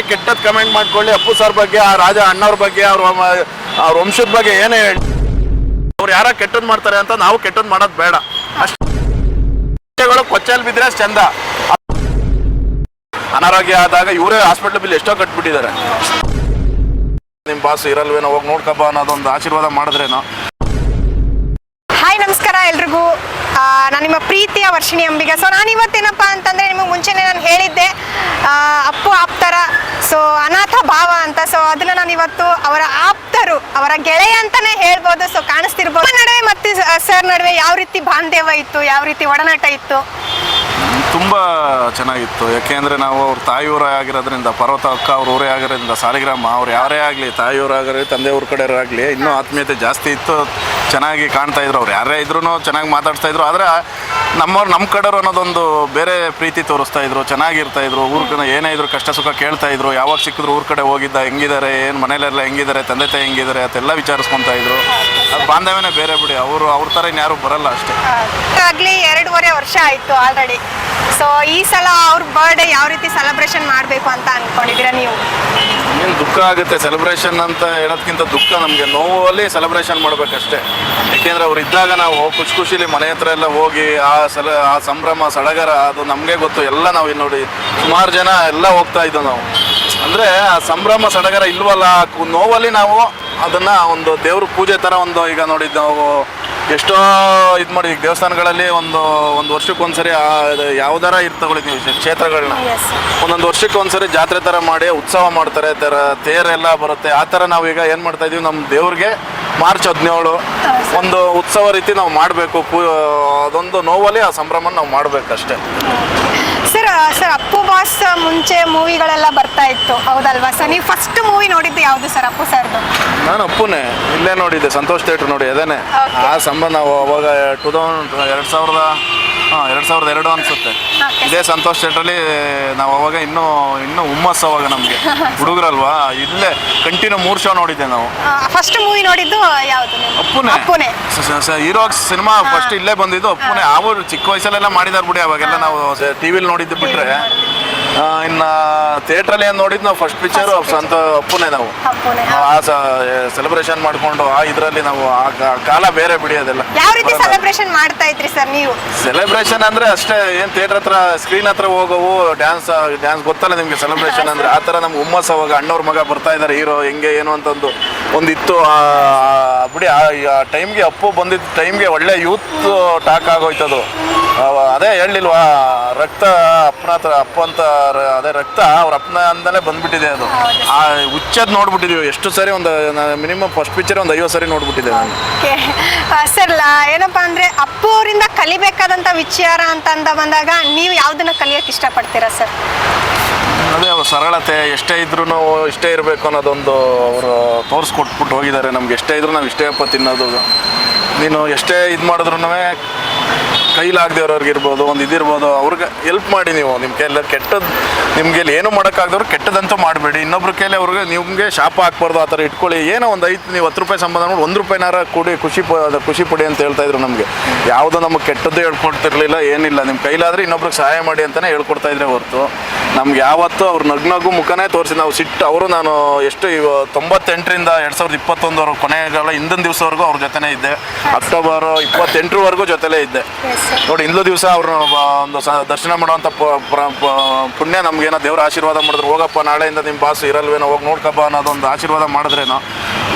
ಏನೇ ಕೆಟ್ಟದ್ ಕಮೆಂಟ್ ಮಾಡ್ಕೊಳ್ಳಿ. ಅಪ್ಪು ಸರ್ ಬಗ್ಗೆ, ಆ ರಾಜ ಅಣ್ಣವ್ರ ಬಗ್ಗೆ, ಅವ್ರ ಅವ್ರ ವಂಶದ ಬಗ್ಗೆ ಏನೇ ಹೇಳಿ. ಅವ್ರು ಯಾರ ಕೆಟ್ಟದ್ ಮಾಡ್ತಾರೆ ಅಂತ ನಾವು ಕೆಟ್ಟದ್ ಮಾಡೋದು ಬೇಡ. ಅಷ್ಟೇಗಳು ಕೊಚ್ಚಲ್ ಬಿದ್ರೆ ಚಂದ. ಅನಾರೋಗ್ಯ ಆದಾಗ ಇವರೇ ಹಾಸ್ಪಿಟ್ಲ್ ಬಿಲ್ ಎಷ್ಟೋ ಕಟ್ಬಿಟ್ಟಿದ್ದಾರೆ. ನಿಮ್ ಬಾಸ್ ಇರಲ್ವೇನೋ, ಹೋಗಿ ನೋಡ್ಕಪ್ಪ ಅನ್ನೋದೊಂದು ಆಶೀರ್ವಾದ ಮಾಡಿದ್ರೇನೋ. ಹಾಯ್ ನಮಸ್ಕಾರ ಎಲ್ರಿಗೂ. ನಾನು ನಿಮ್ಮ ಪ್ರೀತಿಯ ವರ್ಷಿಣಿ ಅಂಬಿಗ. ಸೊ ನಾನು ಇವತ್ತೇನಪ್ಪ ಅಂತಂದ್ರೆ ನಿಮಗೆ ಮುಂಚೆನೆ ನಾನು ಹೇಳಿದ್ದೆ. ಅಪ್ಪು ಆಪ್ತರ ಸೊ ಅನಾಥ ಭಾವ ಅಂತ. ಸೊ ಅದನ್ನ ನಾನು ಇವತ್ತು ಅವರ ಆಪ್ತರು, ಅವರ ಗೆಳೆಯ ಅಂತಾನೆ ಹೇಳ್ಬೋದು. ಸೊ ಕಾಣಿಸ್ತಿರ್ಬೋದು. ನಡುವೆ ಮತ್ತೆ ಸರ್ ನಡುವೆ ಯಾವ ರೀತಿ ಬಾಂಧವ್ಯ ಇತ್ತು, ಯಾವ ರೀತಿ ಒಡನಾಟ ಇತ್ತು? ತುಂಬ ಚೆನ್ನಾಗಿತ್ತು. ಯಾಕೆಂದರೆ ನಾವು ಅವ್ರ ತಾಯಿಯೂರೇ ಆಗಿರೋದ್ರಿಂದ, ಪರ್ವತ ಅಕ್ಕ ಅವ್ರ ಊರೇ ಆಗಿರೋದ್ರಿಂದ, ಸಾಲಿಗ್ರಾಮ ಅವ್ರು ಯಾರೇ ಆಗಲಿ, ತಾಯಿಯವ್ರು ಊರ ಕಡೆಯವ್ರು ಆಗಲಿ, ಇನ್ನೂ ಆತ್ಮೀಯತೆ ಜಾಸ್ತಿ ಇತ್ತು. ಚೆನ್ನಾಗಿ ಕಾಣ್ತಾ ಇದ್ರು ಅವ್ರು. ಯಾರೇ ಇದ್ರೂ ಚೆನ್ನಾಗಿ ಮಾತಾಡ್ತಾ ಇದ್ರು. ಆದರೆ ನಮ್ಮವ್ರು ನಮ್ಮ ಕಡೆಯವ್ರು ಅನ್ನೋದೊಂದು ಬೇರೆ ಪ್ರೀತಿ ತೋರಿಸ್ತಾ ಇದ್ರು. ಚೆನ್ನಾಗಿರ್ತಾ ಇದ್ರು. ಊರ ಕಡೆ ಏನೇ ಇದ್ರು ಕಷ್ಟ ಸುಖ ಕೇಳ್ತಾ ಇದ್ರು. ಯಾವಾಗ ಸಿಕ್ಕಿದ್ರು ಊರ ಕಡೆ ಹೋಗಿದ್ದ, ಹೆಂಗಿದ್ದಾರೆ, ಏನು ಮನೇಲೆಲ್ಲ ಹೆಂಗಿದ್ದಾರೆ, ತಂದೆ ತಾಯಿ ಹೆಂಗಿದ್ದಾರೆ, ಅದೆಲ್ಲ ವಿಚಾರಿಸ್ಕೊತಾ ಇದ್ರು. ಅದು ಬಾಂಧವ್ಯನೇ ಬೇರೆ ಬಿಡಿ. ಅವರು ಅವ್ರ ಥರ ಇನ್ಯಾರು ಬರಲ್ಲ ಅಷ್ಟೇ. ಆಗ್ಲಿ ಎರಡೂವರೆ ವರ್ಷ ಆಯ್ತು ಆಲ್ರೆಡಿ ಸೊ ಈ ಸಲ ಅವ್ರ ಬರ್ಡೇ ಯಾವ ರೀತಿ ಸೆಲೆಬ್ರೇಷನ್ ಮಾಡಬೇಕು ಅಂತ ಅನ್ಕೊಂಡಿದ್ದೀರಾ ನೀವು? ಏನು ದುಃಖ ಆಗುತ್ತೆ? ಸೆಲೆಬ್ರೇಷನ್ ಅಂತ ಹೇಳೋದ್ಕಿಂತ ದುಃಖ ನಮಗೆ. ನೋವಲ್ಲಿ ಸೆಲೆಬ್ರೇಷನ್ ಮಾಡ್ಬೇಕಷ್ಟೇ. ಯಾಕೆಂದರೆ ಅವ್ರು ಇದ್ದಾಗ ನಾವು ಖುಷಿ ಖುಷಿಲಿ ಮನೆ ಹತ್ರ ಎಲ್ಲ ಹೋಗಿ ಆ ಸಲ ಆ ಸಂಭ್ರಮ ಸಡಗರ ಅದು ನಮಗೆ ಗೊತ್ತು. ಎಲ್ಲ ನಾವು ಇಲ್ಲಿ ನೋಡಿ ಸುಮಾರು ಜನ ಎಲ್ಲ ಹೋಗ್ತಾ ಇದ್ದೋ ನಾವು. ಅಂದರೆ ಆ ಸಂಭ್ರಮ ಸಡಗರ ಇಲ್ವಲ್ಲ? ನೋವಲ್ಲಿ ನಾವು ಅದನ್ನ ಒಂದು ದೇವ್ರ ಪೂಜೆ ಥರ ಒಂದು ಈಗ ನೋಡಿದ್ದು ನಾವು ಎಷ್ಟೋ ಇದು ಮಾಡಿ ದೇವಸ್ಥಾನಗಳಲ್ಲಿ ಒಂದು ಒಂದು ವರ್ಷಕ್ಕೊಂದ್ಸರಿ ಆ ಇದು ಯಾವ್ದಾರ ಇದು ತಗೊಳ್ಳಿ ನೀವು ಕ್ಷೇತ್ರಗಳನ್ನ. ಒಂದೊಂದು ವರ್ಷಕ್ಕೆ ಒಂದ್ಸರಿ ಜಾತ್ರೆ ತರ ಮಾಡಿ ಉತ್ಸವ ಮಾಡ್ತಾರೆ ತರ ತೇರೆಲ್ಲ ಬರುತ್ತೆ. ಆ ತರ ನಾವೀಗ ಈಗ ಏನ್ ಮಾಡ್ತಾ ಇದೀವಿ ನಮ್ಮ ದೇವ್ರಿಗೆ ಮಾರ್ಚ್ ಹದಿನೇಳು ಒಂದು ಉತ್ಸವ ರೀತಿ ನಾವು ಮಾಡಬೇಕು. ಅದೊಂದು ನೋವಲ್ಲಿ ಆ ಸಂಭ್ರಮ ನಾವು ಮಾಡ್ಬೇಕಷ್ಟೇ. ಸರ್ ಅಪ್ಪು ಬಾಸ್ ಮುಂಚೆ ಮೂವಿಗಳೆಲ್ಲ ಬರ್ತಾ ಇತ್ತು. ಹೌದಲ್ವಾ ಸರ್? ನೀವು ಫಸ್ಟ್ ಮೂವಿ ನೋಡಿದ್ದು ಯಾವುದು ಸರ್ ಅಪ್ಪು ಸರ್ ನಾನು ಅಪ್ಪುನೇ. ಇಲ್ಲೇ ನೋಡಿದ್ದೆ ಸಂತೋಷ್ ಥಿಯೇಟರ್ ನೋಡಿ ಅದೇನೆ. ಆ ಸಂಬಂಧ ನಾವು ಅವಾಗ ಟೂ ತೌಸಂಡ್ ಎರಡು ಸಾವಿರದ ಹಾಂ ಎರಡು ಸಾವಿರದ ಎರಡು ಅನಿಸುತ್ತೆ. Okay. ಇದೇ ಸಂತೋಷ್ ಥಿಯೇಟ್ರಲ್ಲಿ ನಾವು ಅವಾಗ ಇನ್ನೂ ಇನ್ನೂ ಹುಮ್ಮಸ್ ಅವಾಗ ನಮಗೆ. ಹುಡುಗರಲ್ವಾ? ಇಲ್ಲೇ ಕಂಟಿನ್ಯೂ ಮೂರು ಶೋ ನೋಡಿದ್ದೆ ನಾವು. ಫಸ್ಟ್ ಮೂವಿ ನೋಡಿದ್ದು ಯಾವುದು ನೀವು? ಅಪ್ಪುನೇ. ಅಪ್ಪುನೇ. ಹೀರೋ ಸಿನಿಮಾ ಫಸ್ಟ್ ಇಲ್ಲೇ ಬಂದಿದ್ದು ಅಪ್ಪುನೇ. ಅವರು ಚಿಕ್ಕ ವಯಸ್ಸಲ್ಲೆಲ್ಲ ಮಾಡಿದಾರೆ ಬಿಡಿ ಅವಾಗೆಲ್ಲ ನಾವು ಟಿವಿಲಿ ನೋಡಿದ್ದು ಬಿಟ್ರೆ. ಇನ್ನ ಥಿಯೇಟ್ರಲ್ಲಿ ಏನು ನೋಡಿದ್ ನಾವು ಫಸ್ಟ್ ಪಿಕ್ಚರ್ ಸಂತ ಅಪ್ಪುನೇ ನಾವು. ಅಪ್ಪುನೇ ಆ ಸೆಲೆಬ್ರೇಷನ್ ಮಾಡ್ಕೊಂಡು ಆ ಇದರಲ್ಲಿ ನಾವು ಆ ಕಾ- ಕಾಲ ಬೇರೆ ಬಿಡಿ ಅದೆಲ್ಲ. ಯಾವ ರೀತಿ ಸೆಲೆಬ್ರೇಷನ್ ಮಾಡ್ತಾ ಇದ್ರಿ ಸರ್ ನೀವು? ಸೆಲೆಬ್ರೇಷನ್ ಅಂದ್ರೆ ಅಷ್ಟೇ ಏನ್ ಥಿಯೇಟರ್ ಹತ್ರ ಸ್ಕ್ರೀನ್ ಹತ್ರ ಹೋಗೋವು ಡ್ಯಾನ್ಸ್ ಡ್ಯಾನ್ಸ್ ಗೊತ್ತಲ್ಲ ನಿಮ್ಗೆ ಸೆಲೆಬ್ರೇಷನ್ ಅಂದ್ರೆ? ಆ ತರ ನಮ್ಗೆ ಹುಮ್ಮಸ್ ಅವಾಗ ಅಣ್ಣವ್ರ ಮಗ ಬರ್ತಾ ಇದಾರೆ ಹೀರೋ ಹೆಂಗೆ ಏನು ಅಂತ ಒಂದು ಒಂದಿತ್ತು ಬಿಡಿ, ಆ ಟೈಮ್ಗೆ ಅಪ್ಪು ಬಂದಿದ್ದ ಟೈಮ್ಗೆ ಒಳ್ಳೆ ಯೂತ್ ಟಾಕ್ ಆಗೋಯ್ತದು. ಅದು ಅದೇ ಹೇಳಿಲ್ವಾ ರಕ್ತ ಅಪ್ಪನ ಹತ್ರ ಅಪ್ಪ ಅಂತ, ಅದೇ ರಕ್ತ ಅವ್ರ ಅಪ್ಪನ ಅಂದಲೇ ಬಂದ್ಬಿಟ್ಟಿದೆ ಅದು. ಆ, ಹುಚ್ಚದ್ ನೋಡ್ಬಿಟ್ಟಿದೀವಿ, ಎಷ್ಟು ಸರಿ ಒಂದು ಮಿನಿಮಮ್ ಫಸ್ಟ್ ಪಿಕ್ಚರ್ ಒಂದು ಐವತ್ತು ಸರಿ ನೋಡ್ಬಿಟ್ಟಿದೆ ನಾನು. ಸರ್ ಏನಪ್ಪಾ ಅಂದ್ರೆ ಅಪ್ಪು ಅವರಿಂದ ಕಲಿಬೇಕಾದಂತ ವಿಚಾರ ಅಂತ ಅಂದ ಬಂದಾಗ ನೀವು ಯಾವ್ದನ್ನ ಕಲಿಯಕ್ಕೆ ಇಷ್ಟಪಡ್ತೀರಾ, ಸರ್? ಸರಳತೆ ಎಷ್ಟೇ ಇದ್ರೂ ಇಷ್ಟೇ ಇರಬೇಕು ಅನ್ನೋದೊಂದು ಅವರು ತೋರಿಸ್ಕೊಟ್ಬಿಟ್ಟು ಹೋಗಿದ್ದಾರೆ. ನಮ್ಗೆ ಎಷ್ಟೇ ಇದ್ರೂ ನಾವು ಇಷ್ಟೇ ಅಪ್ಪ ತಿನ್ನೋದು. ನೀನು ಎಷ್ಟೇ ಇದು ಮಾಡಿದ್ರು ಕೈಲಾಗದೇವ್ರವ್ರಿಗೆ ಇರ್ಬೋದು, ಒಂದು ಇದಿರ್ಬೋದು ಅವ್ರಿಗೆ ಹೆಲ್ಪ್ ಮಾಡಿ ನೀವು. ನಿಮ್ಮ ಕೈಯಲ್ಲಿ ಕೆಟ್ಟದ್ದು ನಿಮಗೆ ಏನು ಮಾಡೋಕ್ಕಾಗದವ್ರು ಕೆಟ್ಟದಂತೂ ಮಾಡಬೇಡಿ. ಇನ್ನೊಬ್ರ ಕೈಲಿ ಅವ್ರಿಗೆ ನಿಮಗೆ ಶಾಪ ಹಾಕ್ಬಾರ್ದು ಆ ಥರ ಇಟ್ಕೊಳ್ಳಿ. ಏನೋ ಒಂದು ಐದು, ನೀವು ಹತ್ತು ರೂಪಾಯಿ ಸಂಬಂಧ ನೋಡಿ, ಒಂದು ರೂಪಾಯಿನಾರ ಕೂಡಿ ಖುಷಿ ಪ ಖುಷಿ ಪಡಿ ಅಂತ ಹೇಳ್ತಾ ಇದ್ರು ನಮಗೆ. ಯಾವುದೋ ನಮಗೆ ಕೆಟ್ಟದ್ದು ಹೇಳ್ಕೊಡ್ತಿರ್ಲಿಲ್ಲ, ಏನಿಲ್ಲ. ನಿಮ್ಮ ಕೈಲಾದ್ರೆ ಇನ್ನೊಬ್ರಿಗೆ ಸಹಾಯ ಮಾಡಿ ಅಂತಲೇ ಹೇಳ್ಕೊಡ್ತಾ ಇದ್ರೆ ಹೊರತು. ನಮ್ಗೆ ಯಾವತ್ತೂ ಅವ್ರು ನಗ್ನಗು ಮುಖನೇ ತೋರಿಸಿ, ನಾವು ಸಿಟ್ಟು, ಅವರು ನಾನು ಎಷ್ಟು ಇವ, ತೊಂಬತ್ತೆಂಟರಿಂದ ಎರಡು ಸಾವಿರದ ಇಪ್ಪತ್ತೊಂದರ ಕೊನೆಗಾಲ ಹಿಂದಿನ ದಿವಸವರೆಗೂ ಅವ್ರ ಜೊತೆನೇ ಇದ್ದೆ. ಅಕ್ಟೋಬರ್ ಇಪ್ಪತ್ತೆಂಟರವರೆಗೂ ಜೊತೆಲೇ ಇದ್ದೆ. ನೋಡಿ ಇಂದು ದಿವಸ ಅವ್ರನ್ನ ಒಂದು ದರ್ಶನ ಪ- ಪುಣ್ಯ ನಮ್ಗೇನೋ ದೇವ್ರ ಆಶೀರ್ವಾದ ಮಾಡಿದ್ರು. ಹೋಗಪ್ಪ, ನಾಳೆಯಿಂದ ನಿಮ್ಮ ಬಾಸು ಇರಲ್ವೇನೋ, ಹೋಗಿ ನೋಡ್ಕಪ್ಪ ಅನ್ನೋದೊಂದು ಆಶೀರ್ವಾದ ಮಾಡಿದ್ರೇನೋ,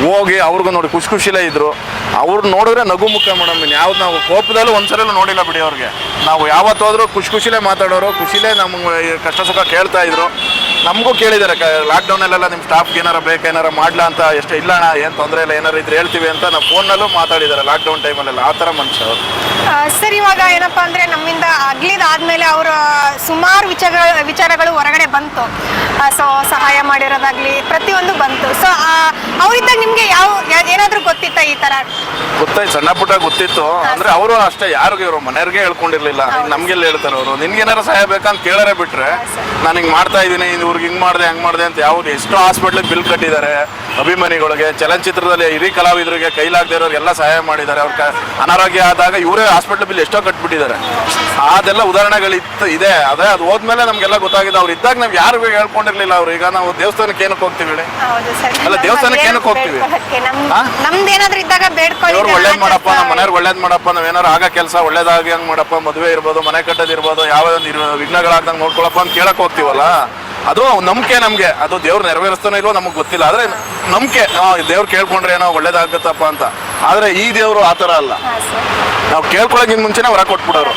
ಹೋಗಿ ಅವ್ರಿಗೂ ನೋಡಿ ಖುಷಿ ಖುಷಿಲೇ ಇದ್ರು. ಅವ್ರು ನೋಡಿದ್ರೆ ನಗು ಮುಖ ಮೇಡಮ್ ಯಾವ್ದು ನಾವು ಕೋಪದಲ್ಲೂ ಒಂದ್ಸಲೂ ನೋಡಿಲ್ಲ ಬಿಡಿ ಅವ್ರಿಗೆ. ನಾವು ಯಾವತ್ತೋದ್ರೂ ಖುಷಿ ಖುಷಿಲೇ ಮಾತಾಡೋರು, ಖುಷಿಲೇ ನಮ್ಗೆ ಕಷ್ಟ ಸುಖ ಕೇಳ್ತಾ ಇದ್ರು. ನಮಗೂ ಕೇಳಿದ್ದಾರೆ ಲಾಕ್ಡೌನಲ್ಲೆಲ್ಲ ನಿಮ್ಮ ಸ್ಟಾಫ್ಗೆ ಏನಾರ ಬೇಕು, ಏನಾರ ಮಾಡ್ಲಾ ಅಂತ, ಎಷ್ಟು ಇಲ್ಲ ಅಣ್ಣ, ಏನು ತೊಂದರೆ ಇಲ್ಲ, ಏನಾರು ಇದ್ರೆ ಹೇಳ್ತೀವಿ ಅಂತ ನಾವು ಫೋನಲ್ಲೂ ಮಾತಾಡಿದ್ದಾರೆ ಲಾಕ್ಡೌನ್ ಟೈಮಲ್ಲೆಲ್ಲ ಆ ಥರ ಮನುಷ್ಯ ಅವರು. ಸರ್, ಇವಾಗ ಏನಪ್ಪಾ ಅಂದರೆ ನಮ್ಮಿಂದ ಅಗ್ಲಿದಾದ್ಮೇಲೆ ಅವರು ಸುಮಾರು ವಿಚಾರ ವಿಚಾರಗಳು ಹೊರಗಡೆ ಬಂತು. ಸೊ ಸಹಾಯ ಮಾಡಿರೋದಾಗ್ಲಿ ಪ್ರತಿಯೊಂದು ಬಂತು. ಸೊ ಅವರಿಂದ ನಿಮ್ಗೆ ಯಾವ ಏನಾದ್ರು ಗೊತ್ತಿತ್ತ ಈ ತರ? ಗೊತ್ತಾಯ್ತು ಸಣ್ಣ ಪುಟ್ಟ ಗೊತ್ತಿತ್ತು. ಅಂದ್ರೆ ಅವರು ಅಷ್ಟೇ ಯಾರಿಗೂ ಇವರು ಮನೆಯವ್ರಿಗೆ ಹೇಳ್ಕೊಂಡಿರ್ಲಿಲ್ಲ. ನಮ್ಗೆಲ್ಲ ಹೇಳ್ತಾರೆ ಅವರು. ನಿನ್ಗೇನಾರ ಸಹಾಯ ಬೇಕಂತ ಕೇಳರೆ ಬಿಟ್ರೆ ನಾನು ಹಿಂಗೆ ಮಾಡ್ತಾ ಇದ್ದೀನಿ ಇದು ಇವ್ರಿಗೆ ಹಿಂಗ್ ಮಾಡಿದೆ ಹಂಗ್ ಮಾಡಿದೆ ಅಂತ ಯಾವ್ದು ಎಷ್ಟೋ ಹಾಸ್ಪಿಟ್ಲಿಗೆ ಬಿಲ್ ಕಟ್ಟಿದ್ದಾರೆ ಅಭಿಮಾನಿಗಳಿಗೆ ಚಲನಚಿತ್ರದಲ್ಲಿ ಹಿರಿ ಕಲಾವಿದರಿಗೆ ಕೈಲಾಗದೇ ಇರೋರಿಗೆಲ್ಲ ಸಹಾಯ ಮಾಡಿದ್ದಾರೆ. ಅವ್ರ ಅನಾರೋಗ್ಯ ಆದಾಗ ಇವರೇ ಹಾಸ್ಪಿಟ್ಲ್ ಬಿಲ್ ಎಷ್ಟೋ ಕಟ್ಬಿಟ್ಟಿದ್ದಾರೆ. ಅದೆಲ್ಲ ಉದಾಹರಣೆಗಳು ಇತ್ತು ಇದೆ. ಅದೇ ಅದು ಹೋದ್ಮೇಲೆ ನಮ್ಗೆಲ್ಲ ಗೊತ್ತಾಗಿದೆ. ಅವ್ರು ಇದ್ದಾಗ ನಾವು ಯಾರಿಗೂ ಹೇಳ್ಕೊಂಡಿರ್ಲಿಲ್ಲ ಅವ್ರು. ಈಗ ನಾವು ದೇವಸ್ಥಾನಕ್ಕೆ ಏನಕ್ಕೆ ಹೋಗ್ತೀವಿ ಹೇಳಿ? ಅಲ್ಲ, ದೇವಸ್ಥಾನಕ್ಕೆ ಏನಕ್ಕೆ ಹೋಗ್ತೀವಿ? ನಮ್ದೇನಾದ್ರೂ ಇದ್ದಾಗ ಇವ್ರು ಒಳ್ಳೇದ್ ಮಾಡಪ್ಪ ನಮ್ಮ ಮನೆಯವ್ರು ಒಳ್ಳೇದ್ ಮಾಡಪ್ಪ ನಾವ್ ಏನಾರು ಆಗ ಕೆಲಸ ಒಳ್ಳೇದಾಗಿ ಹಂಗ್ ಮಾಡಪ್ಪ ಮದುವೆ ಇರ್ಬೋದು ಮನೆ ಕಟ್ಟೋದಿರ್ಬೋದು ಯಾವ ವಿಘ್ನಗಳಾಗ್ದಂಗೆ ನೋಡ್ಕೊಳಪ್ಪ ಅಂತ ಕೇಳಕ್ ಹೋಗ್ತೀವಲ್ಲ? ಅದು ನಂಬಿಕೆ ನಮ್ಗೆ. ಅದು ದೇವ್ರು ನೆರವೇರಿಸ್ತಾನೋ ಇಲ್ವೋ ನಮಗೆ ಗೊತ್ತಿಲ್ಲ. ಆದ್ರೆ ನಂಬಿಕೆ ದೇವ್ರು ಕೇಳ್ಕೊಂಡ್ರೆ ಏನೋ ಒಳ್ಳೇದಾಗತ್ತಪ್ಪ ಅಂತ. ಆದ್ರೆ ಈ ದೇವರು ಆ ಥರ ಅಲ್ಲ. ನಾವು ಕೇಳ್ಕೊಳಕ್ಕಿಂತ ಮುಂಚೆನೆ ವರ ಕೊಟ್ಬಿಡೋರು.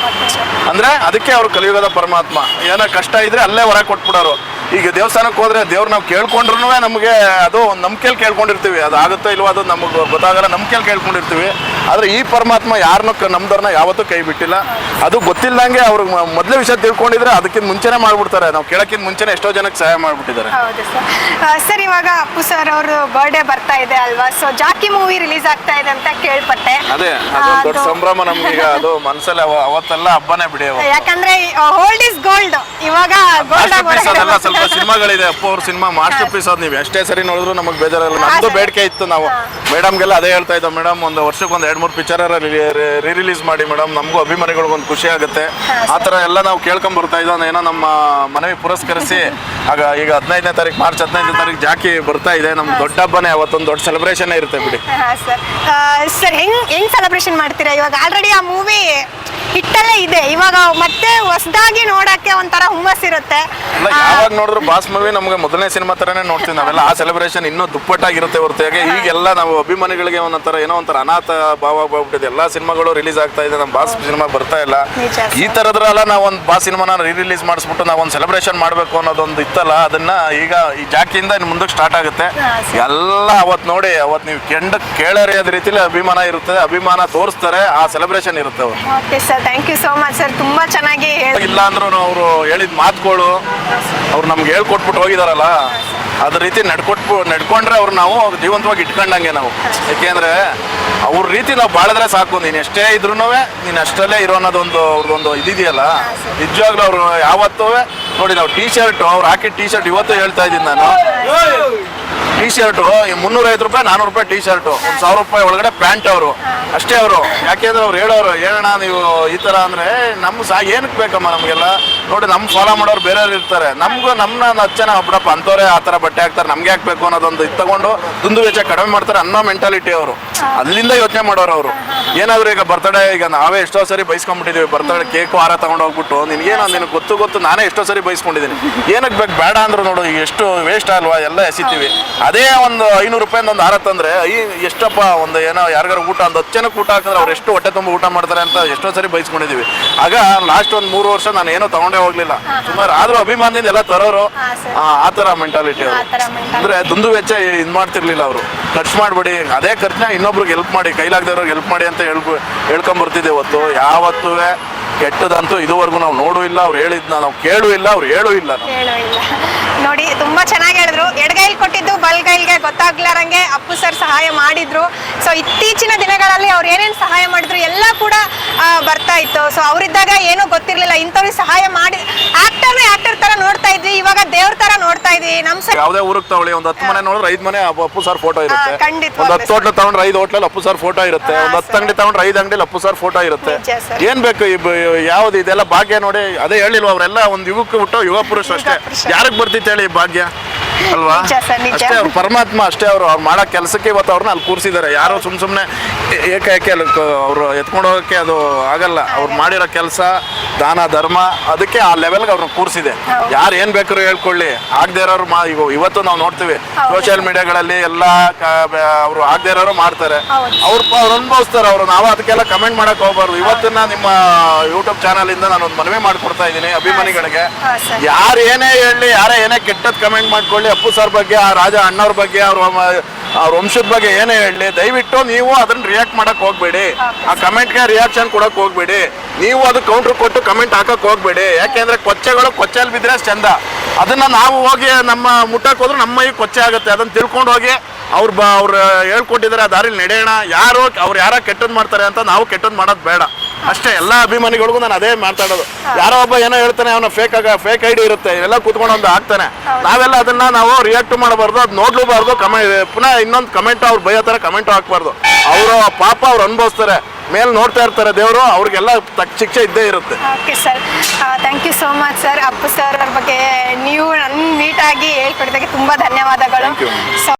ಅಂದ್ರೆ ಅದಕ್ಕೆ ಅವ್ರು ಕಲಿಯುಗದ ಪರಮಾತ್ಮ. ಏನೋ ಕಷ್ಟ ಇದ್ರೆ ಅಲ್ಲೇ ವರ ಕೊಟ್ಬಿಡೋರು. ಈಗ ದೇವಸ್ಥಾನಕ್ಕೆ ಹೋದ್ರೆ ದೇವ್ರು ನಾವು ಕೇಳ್ಕೊಂಡ್ರು ನಮಗೆ ಅದು ಒಂದು ನಂಬಿಕೆಯಲ್ಲಿ ಕೇಳ್ಕೊಂಡಿರ್ತೀವಿ. ಅದು ಆಗುತ್ತೋ ಇಲ್ವೋ ಅದು ನಮಗೆ ಗೊತ್ತಾಗಲ್ಲ ನಂಬಿಕೆಯಲ್ಲಿ ಕೇಳ್ಕೊಂಡಿರ್ತೀವಿ. ಆದ್ರೆ ಈ ಪರಮಾತ್ಮ ಯಾರನ್ನೂ ಕ- ನಮ್ದವ್ರನ್ನ ಯಾವತ್ತೂ ಕೈ ಬಿಟ್ಟಿಲ್ಲ. ಅದು ಗೊತ್ತಿಲ್ಲದಂಗೆ ಅವ್ರಿಗೆ ಮೊದಲೇ ವಿಷಯ ತಿಳ್ಕೊಂಡಿದ್ರೆ ಅದಕ್ಕಿಂತ ಮುಂಚೆನೇ ಮಾಡ್ಬಿಡ್ತಾರೆ. ನಾವು ಕೇಳಕ್ಕಿಂತ ಮುಂಚೆನೆ ಎಷ್ಟೋ ಜನಕ್ಕೆ ಸಹಾಯ ಮಾಡಿಬಿಟ್ಟಿದ್ದಾರೆ. ಹೌದು ಸರ್. ಸರ್ ಇವಾಗ ಅಪ್ಪು ಸರ್ ಅವ್ರ ಬರ್ಡೇ ಬರ್ತಾ ಇದೆ ಅಲ್ವಾ? ಸೊ ಜಾಕಿ ಮೂವಿ ರಿಲೀಸ್ ಆಗ್ತಾ ಇದೆ ಅಂತ ಕೇಳ್ಪಟ್ಟೆ. ಅದೇ ಅದೊಂದು ದೊಡ್ಡ ಅದು- ಸಂಭ್ರಮ ಈಗ ಅದು ಮನಸ್ಸಲ್ಲಿ ಅವ- ಅವತ್ತೆಲ್ಲ ಹಬ್ಬನೇ ಬಿಡಿ ಯಾಕಂದ್ರೆ ಹೋಲ್ಡ್ ಇಸ್ ಗೋಲ್ಡ್ ಇವಾಗ ಮಾಸ್ಟರ್ ಪೀಸ್ ಅದೆಲ್ಲ ಸ್ವಲ್ಪ ಸಿನಿಮಾಗಳಿದೆ. ಅಪ್ಪ ಅವ್ರ ಸಿನಿಮಾ ಮಾಸ್ಟರ್ ಪೀಸ್ ಅದು ನೀವು ಎಷ್ಟೇ ಸರಿ ನೋಡಿದ್ರು ನಮಗೆ ಬೇಜಾರಲ್ಲ ನಮ್ದು ಬೇಡಿಕೆ ಇತ್ತು ನಾವು. ಮೇಡಮ್ಗೆಲ್ಲ ಅದೇ ಹೇಳ್ತಾ ಇದ್ದೋ ಮೇಡಮ್ ಒಂದು ವರ್ಷಕ್ಕೆ ಒಂದು ಎರಡು ಮೂರು ಪಿಕ್ಚರ್ ರೀ ರಿಲೀಸ್ ಮಾಡಿ ಮೇಡಮ್. ನಮಗೂ ಅಭಿಮಾನಿಗಳಿಗೆ ಒಂದು ಖುಷಿ ಆಗುತ್ತೆ. ಆ ಥರ ಎಲ್ಲ ನಾವು ಕೇಳ್ಕೊಂಡ್ ಬರ್ತಾ ಇದ್ದೋ ಏನೋ ನಮ್ಮ ಮನವಿ ಪುರಸ್ಕರಿಸಿ ಆಗ ಈಗ ಹದಿನೈದನೇ ತಾರೀಕು ಮಾರ್ಚ್ ಹದಿನೈದನೇ ತಾರೀಕು ಜಾಕಿ ಬರ್ತಾ ಇದೆ. ನಮ್ಮ ದೊಡ್ಡ ಹಬ್ಬನೇ ಅವತ್ತೊಂದು ದೊಡ್ಡ ಸೆಲೆಬ್ರೇಷನ್ ಇರುತ್ತೆ ಬಿಡಿ. ಸರ್. ಹೆಂಗ್ ಹೆಂಗ್ ಸೆಲೆಬ್ರೇಷನ್ ಮಾಡ್ತೀರಾ ಇವಾಗ? ಆಲ್ರೆಡಿ ಆ ಮೂವಿ ಹಿಟ್ಟಲ್ಲೇ ಇದೆ. ಇವಾಗ ಮತ್ತೆ ಹೊಸದಾಗಿ ನೋಡಕ್ಕೆ ಒಂಥರ ಹುಮ್ಮಸ್ ಇರುತ್ತೆ. ಅಲ್ಲ ಯಾವಾಗ ನೋಡಿದ್ರು ಬಾಸ್ ಮೂವಿ ನಮಗೆ ಮೊದಲನೇ ಸಿನಿಮಾ ತರನೇ ನೋಡ್ತೀವಿ ನಾವೆಲ್ಲ. ಆ ಸೆಲೆಬ್ರೇಷನ್ ಇನ್ನೂ ದುಪ್ಪಟ್ಟಾಗಿರುತ್ತೆ ಹೊರತಾಗಿ. ಈಗೆಲ್ಲ ನಾವು ಅಭಿಮಾನಿಗಳಿಗೆ ಒಂಥರ ಏನೋ ಒಂಥರ ಅನಾಥ ಭಾವ ಆಗ್ಬಿಟ್ಟಿದೆ. ಎಲ್ಲ ಸಿನಿಮಾಗಳು ರಿಲೀಸ್ ಆಗ್ತಾ ಇದೆ. ನಮ್ಮ ಬಾಸ್ ಸಿನಿಮಾ ಬರ್ತಾ ಇಲ್ಲ. ಈ ಥರದ್ರಲ್ಲ ನಾವು ಒಂದು ಬಾಸ್ ಸಿನಿಮಾನ ರೀ ರಿಲೀಸ್ ಮಾಡಿಸ್ಬಿಟ್ಟು ನಾವು ಒಂದು ಸೆಲೆಬ್ರೇಷನ್ ಮಾಡಬೇಕು ಅನ್ನೋದೊಂದು ಇತ್ತಲ್ಲ ಅದನ್ನ ಈಗ ಈ ಜಾಕಿಯಿಂದ ಇನ್ನು ಮುಂದಕ್ಕೆ ಸ್ಟಾರ್ಟ್ ಆಗುತ್ತೆ. ಎಲ್ಲ ಅವತ್ತು ನೋಡಿ ಅವತ್ತು ನೀವು ಕೆಂಡ ಕೇಳರಿಯಾದ ರೀತಿಲಿ ಅಭಿಮಾನ ಇರುತ್ತೆ. ಅಭಿಮಾನ ತೋರಿಸ್ತಾರೆ. ಆ ಸೆಲೆಬ್ರೇಷನ್ ಇರುತ್ತೆ ಅವ್ರು okay thank you so much sir ತುಂಬಾ ಚೆನ್ನಾಗಿ ಇಲ್ಲ ಅಂದ್ರೂ ಅವರು ಹೇಳಿದ ಮಾತುಗಳು ಅವ್ರು ನಮ್ಗೆ ಹೇಳ್ಕೊಟ್ಬಿಟ್ಟು ಹೋಗಿದಾರಲ್ಲ ಅದ್ರ ರೀತಿ ನಡ್ಕೊಟ್ಬು, ನಡ್ಕೊಂಡ್ರೆ ಅವ್ರು ನಾವು ಜೀವಂತವಾಗಿ ಇಟ್ಕೊಂಡಂಗೆ ನಾವು. ಯಾಕೆಂದ್ರೆ ಅವ್ರ ರೀತಿ ನಾವು ಬಾಳಿದ್ರೆ ಸಾಕು. ನೀನು ಎಷ್ಟೇ ಇದ್ರೂ ನೀನು ಅಷ್ಟರಲ್ಲೇ ಇರೋ ಅನ್ನೋದೊಂದು ಅವ್ರದ್ದೊಂದು ಇದಿದೆಯಲ್ಲ. ನಿಜವಾಗ್ಲೂ ಅವ್ರು ಯಾವತ್ತೂ ನೋಡಿ ನಾವು ಟೀ ಶರ್ಟ್ ಅವ್ರು ಹಾಕಿದ ಟೀ ಶರ್ಟ್ ಇವತ್ತು ಹೇಳ್ತಾ ಇದ್ದೀನಿ ನಾನು. ಟೀ ಶರ್ಟು ಮುನ್ನೂರೈವತ್ತು ರೂಪಾಯಿ, ನಾನೂರು ರೂಪಾಯಿ ಟೀ ಶರ್ಟು ಒಂದು ಸಾವಿರ ರೂಪಾಯಿ ಒಳಗಡೆ ಪ್ಯಾಂಟ್ ಅವರು. ಅಷ್ಟೇ ಅವರು. ಯಾಕೆಂದ್ರೆ ಅವ್ರು ಹೇಳೋರು ಹೇಳೋಣ ನೀವು ಈ ಥರ ಅಂದರೆ ನಮ್ಮ ಸಾ ಏನಕ್ಕೆ ಬೇಕಮ್ಮ ನಮಗೆಲ್ಲ? ನೋಡಿ ನಮ್ಮ ಫಾಲೋ ಮಾಡೋರು ಬೇರೆಯವ್ರು ಇರ್ತಾರೆ. ನಮಗೂ ನಮ್ಮನ್ನ ಹತ್ತು ಜನ ಅಂಥವ್ರೆ ಆ ಥರ ಬಟ್ಟೆ ಹಾಕ್ತಾರೆ. ನಮ್ಗೆ ಹಾಕ್ಬೇಕು ಅನ್ನೋದೊಂದು ಇದು ತಗೊಂಡು ದುಂದು ವೆಚ್ಚ ಕಡಿಮೆ ಮಾಡ್ತಾರೆ ಅನ್ನೋ ಮೆಂಟಾಲಿಟಿ ಅವರು. ಅಲ್ಲಿಂದ ಯೋಚನೆ ಮಾಡೋರು ಅವರು. ಏನಾದ್ರು ಈಗ ಬರ್ತಡೇ ಈಗ ನಾವೇ ಎಷ್ಟೋ ಸರಿ ಬೈಸ್ಕೊಂಡ್ಬಿಟ್ಟಿದೀವಿ. ಬರ್ತಡೇ ಕೇಕು ಹಾರ ತಗೊಂಡು ಹೋಗ್ಬಿಟ್ಟು. ನಿನಗೇನೋ ನಿನಗೆ ಗೊತ್ತು ಗೊತ್ತು ನಾನೇ ಎಷ್ಟೋ ಸರಿ ಬೈಸ್ಕೊಂಡಿದ್ದೀನಿ ಏನಕ್ಕೆ ಬೇಕು? ಬೇಡ ಅಂದ್ರು ನೋಡು ಎಷ್ಟು ವೇಸ್ಟ್ ಅಲ್ವಾ? ಎಲ್ಲ ಎಸಿತೀವಿ. ಅದೇ ಒಂದು ಐನೂರು ರೂಪಾಯಿಂದ ಒಂದು ಹಾರ ತಂದ್ರೆ ಈ ಎಷ್ಟಪ್ಪ ಒಂದು ಏನೋ ಯಾರಿಗಾರು ಊಟ ಒಂದು ಹತ್ತು ಜನಕ್ಕೆ ಊಟ ಹಾಕಿದ್ರೆ ಅವ್ರು ಎಷ್ಟು ಹೊಟ್ಟೆ ತುಂಬ ಊಟ ಮಾಡ್ತಾರೆ ಅಂತ ಎಷ್ಟೋ ಸರಿ ಬಯಸ್ಕೊಂಡಿದ್ದೀವಿ ಆಗ ಲಾಸ್ಟ್ ಒಂದು ಮೂರು ವರ್ಷ ನಾನು ಏನೋ ತಗೊಂಡೇ ಹೋಗ್ಲಿಲ್ಲ. ಸುಮಾರು ಆದ್ರೂ ಅಭಿಮಾನದಿಂದ ಎಲ್ಲ ತರೋರು. ಆ ಥರ ಮೆಂಟಾಲಿಟಿ ಅವರು. ಅಂದರೆ ದುಂದು ವೆಚ್ಚ ಇದು ಮಾಡ್ತಿರ್ಲಿಲ್ಲ ಅವರು. ಖರ್ಚು ಮಾಡ್ಬೇಡಿ. ಅದೇ ಖರ್ಚನ್ನ ಇನ್ನೊಬ್ರಿಗೆ ಹೆಲ್ಪ್ ಮಾಡಿ ಕೈಲಾಗದವ್ರಿಗೆ ಹೆಲ್ಪ್ ಮಾಡಿ ಅಂತ ಹೇಳ್ಬ ಹೇಳ್ಕೊಂಬರ್ತಿದ್ದೆ ಇವತ್ತು. ಯಾವತ್ತೂ ಕೆಟ್ಟದಂತೂ ಇದುವರೆಗೂ ನಾವು ನೋಡೂ ಇಲ್ಲ ಅವ್ರು ಹೇಳಿದ್ನ ನಾವು ಕೇಳೂ ಇಲ್ಲ ಅವ್ರು ಹೇಳೋ ಇಲ್ಲ. ನೋಡಿ ತುಂಬಾ ಚೆನ್ನಾಗಿ ಹೇಳಿದ್ರು ಎಡಗೈಲ್ ಕೊಟ್ಟಿದ್ದು ಬಲ್ಗೈಲ್ಗೆ ಗೊತ್ತಾಗ್ಲಾರಂಗೆ ಅಪ್ಪು ಸರ್ ಸಹಾಯ ಮಾಡಿದ್ರು. ಸೊ ಇತ್ತೀಚಿನ ದಿನಗಳಲ್ಲಿ ಅವ್ರು ಏನೇನು ಸಹಾಯ ಮಾಡಿದ್ರು ಎಲ್ಲ ಕೂಡ ಬರ್ತಾ ಇತ್ತು. ಸೊ ಅವರಿದ್ದಾಗ ಏನೂ ಗೊತ್ತಿರ್ಲಿಲ್ಲ. ಇಂಥವ್ರಿಗೆ ಸಹಾಯ ಮಾಡಿ ಆಕ್ಟರ್ನೇ ಆಕ್ಟರ್ ತರ ನೋಡ್ತಾ ಇದ್ವಿ. ಇವಾಗ ದೇವ್ರ ತರ ನೋಡ್ತಾ ಇದ್ವಿ. ನಮ್ ಸರ್ ಯಾವುದೇ ಊರಿಗೆ ತಗೊಳ್ಳಿ. ಒಂದು ಹತ್ತು ಮನೆ ನೋಡಿದ್ರೆ ಐದು ಮನೆ ಅಪ್ಪು- ಸರ್ ಫೋಟೋ ಇರುತ್ತೆ. ಖಂಡಿತ. ಒಂದು ಹತ್ತು ಹೋಟ್ಲು ತಗೊಂಡ್ರೆ ಐದು ಹೋಟ್ಲಲ್ಲಿ ಅಪ್ಪು ಸರ್ ಫೋಟೋ ಇರುತ್ತೆ. ಒಂದ್ ಹತ್ತು. ಅಂಗಡಿ ತಗೊಂಡ್ರೆ ಐದು ಅಂಗಡಿಲಿ ಅಪ್ಪು ಸರ್ ಫೋಟೋ ಇರುತ್ತೆ. ಏನ್ ಬೇಕು ಯಾವ್ದು ಇದೆಲ್ಲ ಭಾಗ್ಯ ನೋಡಿ ಅದೇ ಹೇಳಿಲ್ವ ಅವರೆಲ್ಲ ಒಂದು ಯುವಕ ಹುಟ್ಟೋ ಯುವ ಪುರುಷ ಅಷ್ಟೇ. ಯಾರಿಗೆ ಬರ್ತಿತ್ತು ಹೇಳಿ ಭಾಗ್ಯ? ಅಲ್ವಾ? ನಿಜ ಸರ್, ನಿಜ. ಅಷ್ಟೇ ಅವ್ರು ಪರಮಾತ್ಮ ಅಷ್ಟೇ ಅವರು. ಅವ್ರು ಮಾಡೋ ಕೆಲಸಕ್ಕೆ ಇವತ್ತು ಅವ್ರನ್ನ ಅಲ್ಲಿ ಕೂರಿಸಿದ್ದಾರೆ. ಯಾರೋ ಸುಮ್ ಸುಮ್ಮನೆ ಏಕಾಏಕಿ ಅಲ್ಲಿ ಅವರು ಎತ್ಕೊಂಡು ಹೋಗೋಕ್ಕೆ ಅದು ಆಗಲ್ಲ. ಅವ್ರು ಮಾಡಿರೋ ಕೆಲಸ ದಾನ ಧರ್ಮ ಅದಕ್ಕೆ ಆ ಲೆವೆಲ್ಗೆ ಅವ್ರನ್ನ ಕೂರಿಸಿದೆ. ಹೌದು. ಯಾರು ಏನು ಬೇಕಾದ್ರೂ ಹೇಳ್ಕೊಳ್ಳಿ. ಆಗದೆ ಇರೋರು ಮಾ ಇವ ಇವತ್ತು ನಾವು ನೋಡ್ತೀವಿ. ಹೌದು. ಸೋಷಿಯಲ್ ಮೀಡಿಯಾಗಳಲ್ಲಿ ಎಲ್ಲ ಅವರು ಆಗದೆ ಇರೋರು ಮಾಡ್ತಾರೆ. ಹೌದು. ಅವ್ರು ಪ- ಅವ್ರು ಅನುಭವಿಸ್ತಾರೆ ಅವರು. ನಾವು ಅದಕ್ಕೆಲ್ಲ ಕಮೆಂಟ್ ಮಾಡಕ್ ಹೋಗ್ಬಾರ್ದು. ಇವತ್ತನ್ನ ನಿಮ್ಮ ಯೂಟ್ಯೂಬ್ ಚಾನಲಿಂದ ಇಂದ ನಾನು ಒಂದು ಮನವಿ ಮಾಡಿಕೊಡ್ತಾ ಇದ್ದೀನಿ ಅಭಿಮಾನಿಗಳಿಗೆ. ಹಾ, ಸರ್. ಯಾರು ಏನೇ ಹೇಳಿ ಯಾರೇ ಏನೇ ಕೆಟ್ಟದ್ದು ಕಮೆಂಟ್ ಮಾಡ್ಕೊಳ್ಳಿ ಅಪ್ಪು ಸರ್ ಬಗ್ಗೆ, ಆ ರಾಜ ಅಣ್ಣವ್ರ ಬಗ್ಗೆ, ಅವ್ರ ಅವ್ರ ವಂಶದ ಬಗ್ಗೆ ಏನೇ ಹೇಳಿ, ದಯವಿಟ್ಟು ನೀವು ಅದನ್ನ ರಿಯಾಕ್ಟ್ ಮಾಡಕ್ ಹೋಗ್ಬೇಡಿ. ಆ ಕಮೆಂಟ್ಗೆ ರಿಯಾಕ್ಷನ್ ಕೊಡಕ್ ಹೋಗ್ಬೇಡಿ. ನೀವು ಅದು ಕೌಂಟರ್ ಕೊಟ್ಟು ಕಮೆಂಟ್ ಹಾಕಕ್ ಹೋಗ್ಬೇಡಿ. ಯಾಕೆಂದ್ರೆ ಕೊಚ್ಚೆಗಳು ಕೊಚ್ಚೆಲ್ ಬಿದ್ರೆ ಚಂದ. ಅದನ್ನ ನಾವು ಹೋಗಿ ನಮ್ಮ ಮುಟ್ಟಕ್ ಹೋದ್ರೆ ನಮ್ಮ ಈ ಕೊಚ್ಚೆ ಆಗುತ್ತೆ. ಅದನ್ನ ತಿಳ್ಕೊಂಡು ಹೋಗಿ ಅವ್ರು ಬ ಅವ್ರು ಹೇಳ್ಕೊಟ್ಟಿದ್ದಾರೆ, ಆ ದಾರಿಲಿ ನಡೆಯೋಣ. ಯಾರು ಅವ್ರು ಯಾರ ಕೆಟ್ಟದ್ ಮಾಡ್ತಾರೆ ಅಂತ ನಾವು ಕೆಟ್ಟದ್ದು ಮಾಡೋದು ಬೇಡ. ಅಷ್ಟೇ ಎಲ್ಲ ಅಭಿಮಾನಿಗಳಿಗೂ ನಾನು ಅದೇ ಮಾತಾಡೋದು. ಯಾರೋ ಒಬ್ಬ ಏನೋ ಹೇಳ್ತಾನೆ ಅವನ ಫೇಕ್ ಆಗ ಫೇಕ್ ಐಡಿ ಇರುತ್ತೆ ಇವೆಲ್ಲ ಕೂತ್ಕೊಂಡು ಒಂದು ಹಾಕ್ತಾನೆ. ನಾವೆಲ್ಲ ಅದನ್ನ ನಾವು ರಿಯಾಕ್ಟ್ ಮಾಡಬಾರ್ದು ಅದು ನೋಡ್ಲೂಬಾರ್ದು ಕಮೆಂಟ್ ಪುನಃ ಇನ್ನೊಂದು ಕಮೆಂಟ್ ಅವ್ರು ಬೈಯೋ ಥರ ಕಮೆಂಟ್ ಹಾಕ್ಬಾರ್ದು. ಅವರು ಪಾಪ ಅವ್ರು ಅನುಭವಿಸ್ತಾರೆ. ಮೇಲೆ ನೋಡ್ತಾ ಇರ್ತಾರೆ ದೇವರು ಅವ್ರಿಗೆಲ್ಲ ತಕ್ಕ ಶಿಕ್ಷೆ ಇದ್ದೇ ಇರುತ್ತೆ. Okay sir thank you so much sir Appu sir ಅವ್ರ ಬಗ್ಗೆ ನೀವು ನನ್ನ ನೀಟಾಗಿ ಹೇಳ್ಕೊಡ್ದಕ್ಕೆ ತುಂಬ ಧನ್ಯವಾದಗಳು.